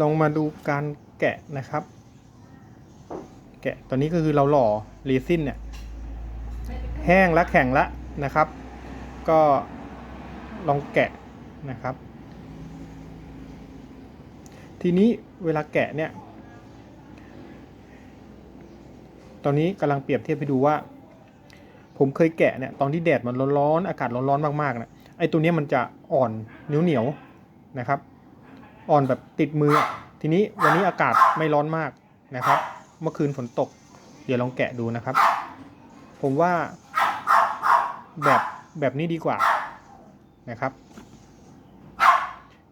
ลองมาดูการแกะนะครับ แกะตอนนี้ก็คือเราหล่อเรซินเนี่ย แห้งและแข็งละนะครับ ก็ลองแกะนะครับ ทีนี้เวลาแกะเนี่ย ตอนนี้กำลังเปรียบเทียบให้ดูว่า ผมเคยแกะเนี่ยตอนที่แดดมันร้อนๆอากาศร้อนๆมากๆนะไอ้ตัวเนี้ยมันจะอ่อนเหนียวๆนะครับ อ่อนแบบติดมือ ทีนี้วันนี้อากาศไม่ร้อนมากนะครับ เมื่อคืนฝนตก เดี๋ยวลองแกะดูนะครับ ผมว่าแบบแบบนี้ดีกว่านะครับ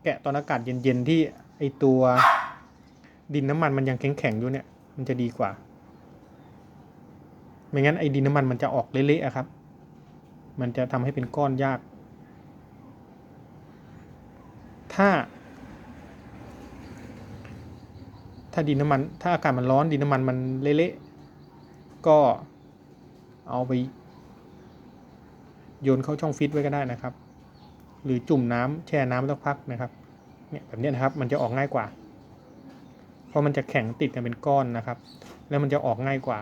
แกะตอนอากาศเย็นๆที่ไอตัวดินน้ำมันมันยังแข็งๆอยู่เนี่ย มันจะดีกว่า ไม่งั้นไอ้ดินน้ำมันมันจะออกเละๆครับ มันจะทำให้เป็นก้อนยาก ถ้า ถ้าดินน้ำมัน ถ้าอากาศมันร้อนดินน้ำมันมันเละๆก็เอาไปโยนเข้าช่องฟิตไว้ก็ได้นะครับ หรือจุ่มน้ำแช่น้ำสักพักนะครับเนี่ยแบบนี้นะครับมันจะออกง่ายกว่า เพราะมันจะแข็งติดกันเป็นก้อนนะครับ แล้วมันจะออกง่ายกว่า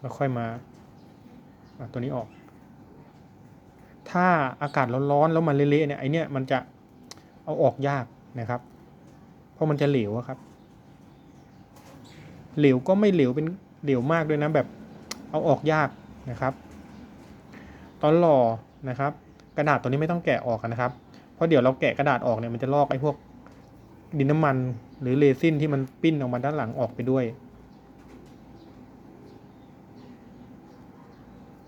แล้วค่อยมาตัวนี้ออก ถ้าอากาศร้อนๆแล้วมันเละๆเนี่ยไอเนี้ยมันจะเอาออกยาก นะครับ เพราะมันจะเหลวครับ เหลวก็ไม่เหลวเป็นเหลวมากด้วยนะแบบเอาออกยากนะครับ ตอนหล่อนะครับ กระดาษตัวนี้ไม่ต้องแกะออกนนะครับ เพราะเดี๋ยวเราแกะกระดาษออกเนี่ยมันจะลอกไอ้พวกดินน้ำมันหรือเรซินที่มันปิ้นออกมาด้านหลังออกไปด้วย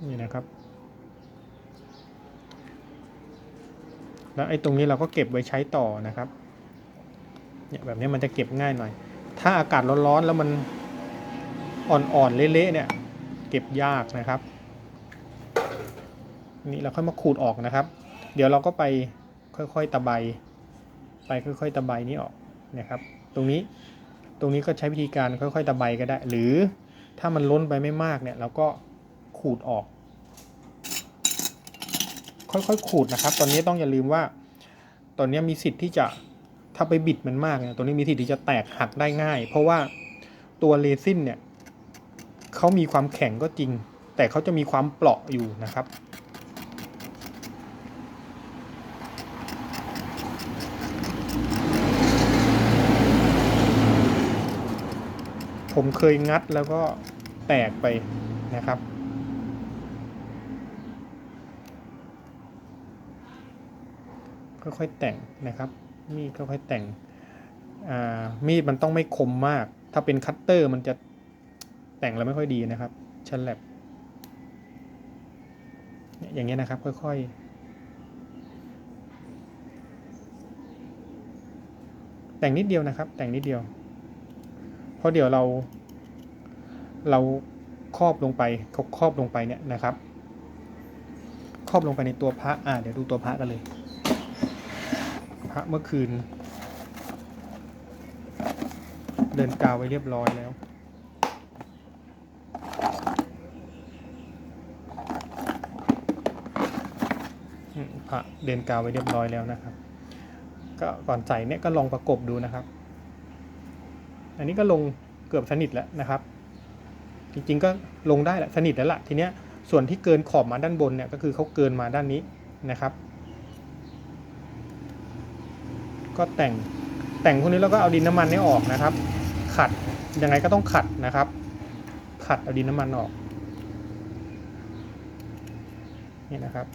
นี่นะครับ แล้วไอ้ตรงนี้เราก็เก็บไว้ใช้ต่อนะครับ เนี่ยแบบนี้มันจะเก็บง่ายหน่อย ถ้าอากาศร้อนๆแล้วมันอ่อนๆเละๆเนี่ย เก็บยากนะครับ นี่เราค่อยมาขูดออกนะครับ เดี๋ยวเราก็ไปค่อยๆตะไบไปค่อยๆตะไบนี้ออกนะครับ ตรงนี้ตรงนี้ก็ใช้วิธีการค่อยๆตะไบก็ได้ หรือถ้ามันล้นไปไม่มากเนี่ยเราก็ขูดออก ค่อยๆขูดนะครับ ตอนนี้ต้องอย่าลืมว่า ตอนนี้มีสิทธิ์ที่จะ ถ้าไปบิดมันมากเนี่ยตัวนี้มีสิทธิ์ที่จะแตกหักได้ง่าย เพราะว่าตัวเรซินเนี่ยเขามีความแข็งก็จริง แต่เขาจะมีความเปราะอยู่นะครับ ผมเคยงัดแล้วก็แตกไปนะครับค่อยๆแต่งนะครับ มีดค่อยๆแต่งอ่ามีดมันต้องไม่คมมาก ถ้าเป็นคัตเตอร์มันจะแต่งแล้วไม่ค่อยดีนะครับชันแลบเนี่ยอย่างเงี้ยนะครับ ค่อยๆ แต่งนิดเดียวนะครับ แต่งนิดเดียว เพราะเดี๋ยวเรา เราครอบลงไปเขาครอบลงไปเนี่ยนะครับ ครอบลงไปในตัวพระอ่าเดี๋ยวดูตัวพระกันเลย พระเมื่อคืน เดินกาวไว้เรียบร้อยแล้ว พระเดินกาวไว้เรียบร้อยแล้วนะครับ ก็ก่อนใส่เนี่ยก็ลองประกบดูนะครับ อันนี้ก็ลงเกือบสนิทแล้วนะครับ จริงๆก็ลงได้แหละสนิทแล้วล่ะทีเนี้ยส่วนที่เกินขอบมาด้านบนเนี่ยก็คือเขาเกินมาด้านนี้นะครับ ก็แต่งแต่งพวกนี้แล้วก็เอาดินน้ำมันนี่ออกนะครับ ขัดยังไงก็ต้องขัดนะครับ ขัดเอาดินน้ำมันออกนี่นะครับ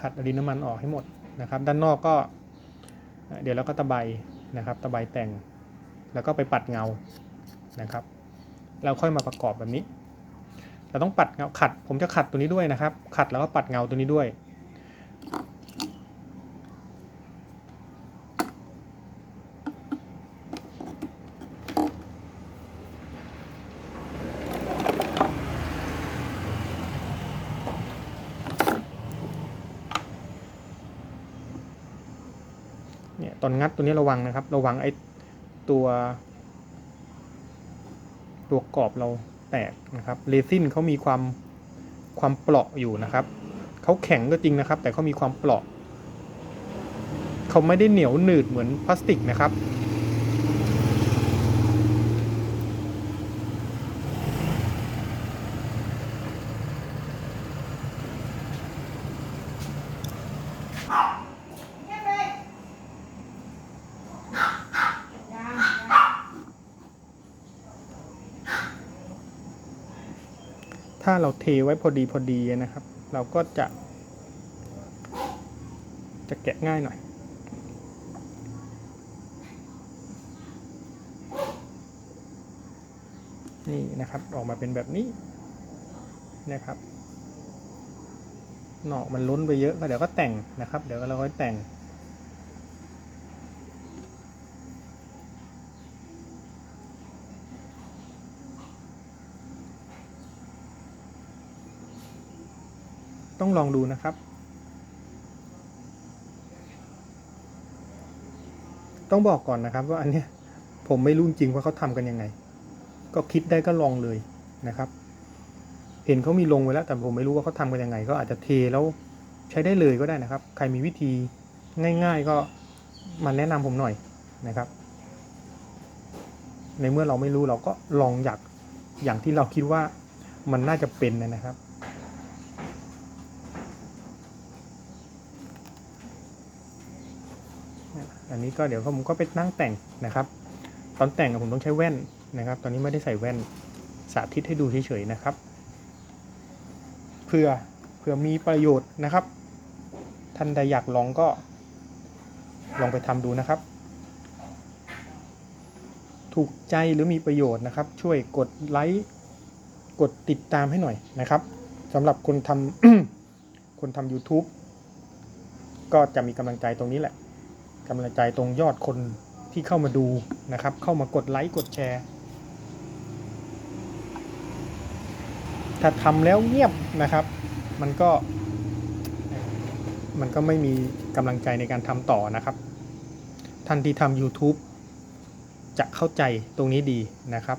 ขัดเอาดินน้ำมันออกให้หมดนะครับ ด้านนอกก็ เดี๋ยวเราก็ตะไบนะครับ ตะไบแต่งแล้วก็ไปปัดเงานะครับแล้วค่อยมาประกอบแบบนี้ เราต้องปัดเงาขัด ผมจะขัดตัวนี้ด้วยนะครับ ขัดแล้วก็ปัดเงาตัวนี้ด้วย เนี่ยตอน งัดตัวนี้ระวังนะครับ ระวังไอ้ตัว ตัวกรอบเราแตกนะครับเรซินเขามีความความเปราะอยู่นะครับเขาแข็งก็จริงนะครับ แต่เขามีความเปราะเขาไม่ได้เหนียวหนืดเหมือนพลาสติกนะครับ ถ้าเราเทไว้พอดีพอดีนะครับ เราก็จะ จะแกะง่ายหน่อย นี่นะครับออกมาเป็นแบบนี้นะครับหนอกมันล้นไปเยอะก็เดี๋ยวก็แต่งนะครับ เดี๋ยวเราค่อยแต่ง ต้องลองดูนะครับ ต้องบอกก่อนนะครับว่าอันเนี้ยผมไม่รู้จริงว่าเขาทำกันยังไง ก็คิดได้ก็ลองเลยนะครับ เห็นเขามีลงไว้แล้ว แต่ผมไม่รู้ว่าเขาทำกันยังไง ก็อาจจะเทแล้วใช้ได้เลยก็ได้นะครับ ใครมีวิธีง่าย ๆ ก็มาแนะนำผมหน่อยนะครับ ในเมื่อเราไม่รู้เราก็ลองอยากอย่างที่เราคิดว่ามันน่าจะเป็นนะครับ อันนี้ก็เดี๋ยวผมก็ไปนั่งแต่งนะครับ ตอนแต่งผมต้องใช้แว่นนะครับ ตอนนี้ไม่ได้ใส่แว่นสาธิตให้ดูเฉยๆนะครับเพื่อเพื่อมีประโยชน์นะครับ ท่านใดอยากลองก็ลองไปทำดูนะครับ ถูกใจหรือมีประโยชน์นะครับ ช่วยกดไลค์กดติดตามให้หน่อยนะครับสำหรับคนทำคนทำ YouTube ก็จะมีกำลังใจตรงนี้แหละ กำลังใจตรงยอดคนที่เข้ามาดูนะครับ เข้ามากดไลค์กดแชร์ ถ้าทำแล้วเงียบนะครับ มันก็ มันก็ไม่มีกำลังใจในการทำต่อนะครับ ท่านที่ทำ YouTube จะเข้าใจตรงนี้ดีนะครับ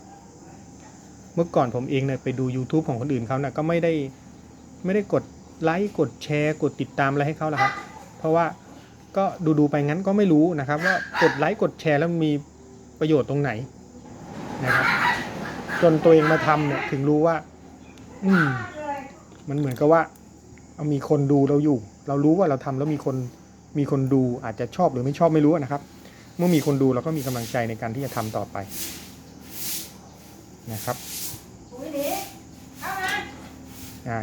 เมื่อก่อนผมเองเนี่ยไปดู YouTube ของคนอื่นเขาเนี่ยก็ไม่ได้ไม่ได้กดไลค์กดแชร์ กดติดตามอะไรให้เขาหรอกครับ เพราะว่า ก็ดูดูไปงั้นก็ไม่รู้นะครับ ว่ากดไลค์กดแชร์แล้วมีประโยชน์ตรงไหนนะครับจนตัวเองมาทำเนี่ยถึงรู้ว่า อืม มันเหมือนกับว่าเอามีคนดูเราอยู่ เรารู้ว่าเราทำแล้วมีคนมีคนดูอาจจะชอบหรือไม่ชอบไม่รู้นะครับ เมื่อมีคนดูเราก็มีกำลังใจในการที่จะทำต่อไปนะครับ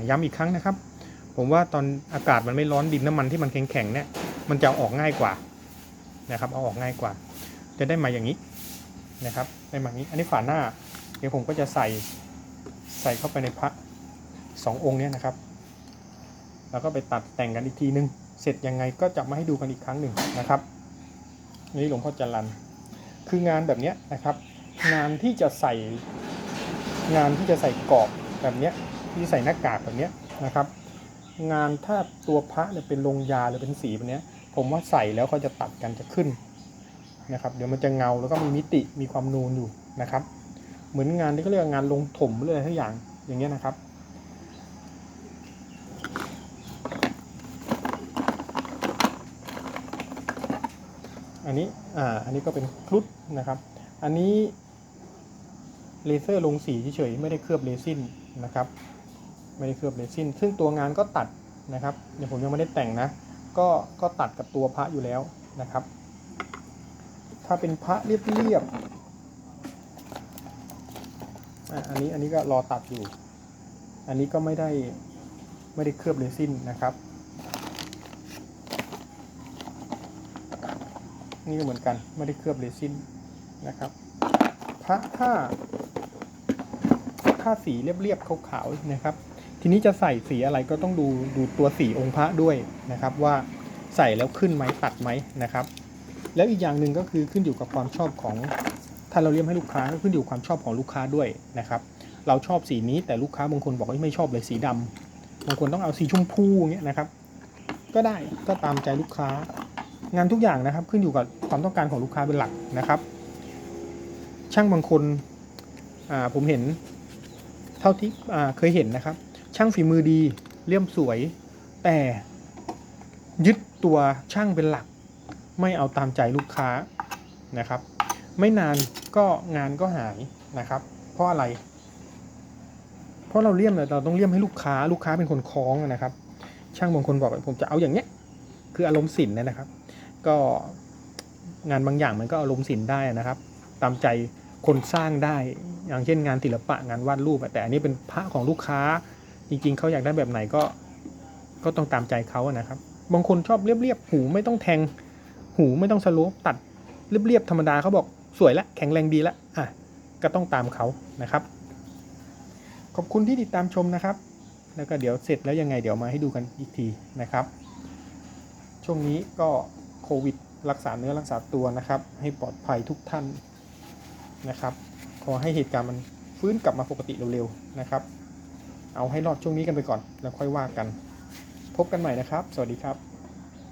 ย้ำอีกครั้งนะครับ ผมว่าตอนอากาศมันไม่ร้อนดินน้ำมันที่มันแข็งๆเนี่ย มันจะเอาออกง่ายกว่านะครับ เอาออกง่ายกว่า จะได้มาอย่างนี้นะครับได้มาอย่างนี้ อันนี้ฝาหน้า เดี๋ยวผมก็จะใส่ใส่เข้าไปในพระสององค์เนี้นะครับ แล้วก็ไปตัดแต่งกันอีกทีนึง เสร็จยังไงก็จะมาให้ดูกันอีกครั้งหนึ่งนะครับ นี่หลวงพ่อจรันคืองานแบบเนี้ยนะครับ งานที่จะใส่งานที่จะใส่กรอบแบบเนี้ยที่ใส่หน้ากากแบบเนี้ยนะครับ งานถ้าตัวพระเนี่ยเป็นลงยาหรือเป็นสีแบบเนี้ย ผมว่าใส่แล้วเขาจะตัดกันจะขึ้นนะครับ เดี๋ยวมันจะเงาแล้วก็มีมิติมีความนูนอยู่นะครับ เหมือนงานที่เขาเรียกว่างานลงถมเลยทุกอย่างอย่างเงี้ยนะครับอันนี้ อ่า อันนี้ก็เป็นครุฑนะครับ อันนี้เลเซอร์ลงสีเฉยๆ ไม่ได้เคลือบเรซินนะครับ ไม่ได้เคลือบเรซิน ซึ่งตัวงานก็ตัดนะครับ เดี๋ยวผมยังไม่ได้แต่งนะ ก็ก็ตัดกับตัวพระอยู่แล้วนะครับ ถ้าเป็นพระเรียบๆอันนี้อันนี้ก็รอตัดอยู่ อันนี้ก็ไม่ได้ไม่ได้เคลือบเรซินนะครับ นี่ก็เหมือนกันไม่ได้เคลือบเรซินนะครับ พระถ้าถ้าสีเรียบๆขาวๆนะครับ ทีนี้จะใส่สีอะไรก็ต้องดูดูตัวสีองค์พระด้วยนะครับว่าใส่แล้วขึ้นไหมตัดไหมนะครับ แล้วอีกอย่างหนึ่งก็คือขึ้นอยู่กับความชอบของถ้าเราเลี้ยงให้ลูกค้าก็ขึ้นอยู่กับความชอบของลูกค้าด้วยนะครับ เราชอบสีนี้แต่ลูกค้าบางคนบอกว่าไม่ชอบเลยสีดำบางคนต้องเอาสีชมพูอย่างเงี้ยนะครับ ก็ได้ก็ตามใจลูกค้า งานทุกอย่างนะครับขึ้นอยู่กับความต้องการของลูกค้าเป็นหลักนะครับ ช่างบางคนผมเห็น เท่าที่เคยเห็นนะครับ ช่างฝีมือดีเลี่ยมสวย แต่ยึดตัวช่างเป็นหลัก ไม่เอาตามใจลูกค้านะครับ ไม่นานก็งานก็หายนะครับ เพราะอะไร เพราะเราเลี่ยมเราต้องเลี่ยมให้ลูกค้า ลูกค้าเป็นคนคล้องนะครับ ช่างบางคนบอกผมจะเอาอย่างเนี้ยคืออารมณ์ศินนะครับ ก็งานบางอย่างมันก็อารมณ์ศิลป์ได้นะครับ ตามใจคนสร้างได้อย่างเช่นงานศิลปะงานวาดรูปแต่อันนี้เป็นพระของลูกค้า จริง ๆเขาอยากได้แบบไหนก็ก็ต้องตามใจเขาอะนะครับ บางคนชอบเรียบๆหูไม่ต้องแทง หูไม่ต้องสโลปตัดเรียบๆธรรมดาเขาบอกสวยละแข็งแรงดีละอะก็ต้องตามเขานะครับ ขอบคุณที่ติดตามชมนะครับ แล้วก็เดี๋ยวเสร็จแล้วยังไงเดี๋ยวมาให้ดูกันอีกทีนะครับ ช่วงนี้ก็โควิดรักษาเนื้อรักษาตัวนะครับ ให้ปลอดภัยทุกท่านนะครับ ขอให้เหตุการณ์มันฟื้นกลับมาปกติเร็วๆนะครับ เอาให้รอดช่วงนี้กันไปก่อน แล้วค่อยว่ากัน พบกันใหม่นะครับ สวัสดีครับ